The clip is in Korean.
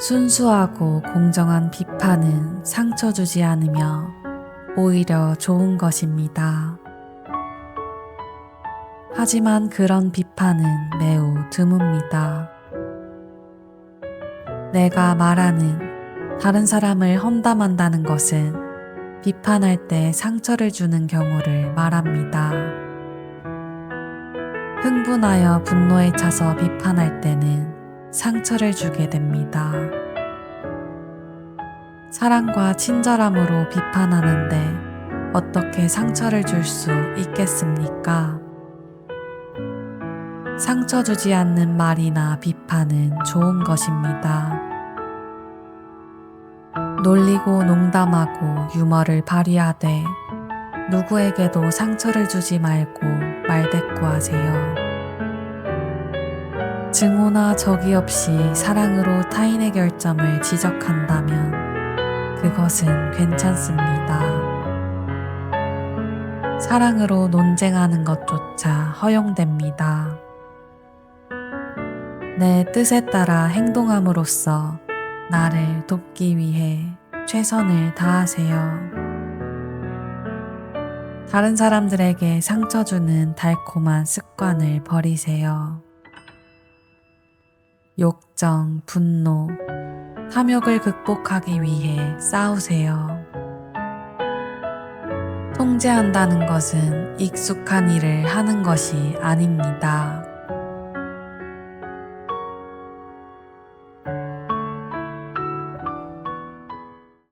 순수하고 공정한 비판은 상처 주지 않으며 오히려 좋은 것입니다. 하지만 그런 비판은 매우 드뭅니다. 내가 말하는 다른 사람을 험담한다는 것은 비판할 때 상처를 주는 경우를 말합니다. 흥분하여 분노에 차서 비판할 때는 상처를 주게 됩니다. 사랑과 친절함으로 비판하는데 어떻게 상처를 줄 수 있겠습니까? 상처 주지 않는 말이나 비판은 좋은 것입니다. 놀리고 농담하고 유머를 발휘하되 누구에게도 상처를 주지 말고 말대꾸하세요. 증오나 적이 없이 사랑으로 타인의 결점을 지적한다면 그것은 괜찮습니다. 사랑으로 논쟁하는 것조차 허용됩니다. 내 뜻에 따라 행동함으로써 나를 돕기 위해 최선을 다하세요. 다른 사람들에게 상처 주는 달콤한 습관을 버리세요. 욕정, 분노, 탐욕을 극복하기 위해 싸우세요. 통제한다는 것은 익숙한 일을 하는 것이 아닙니다.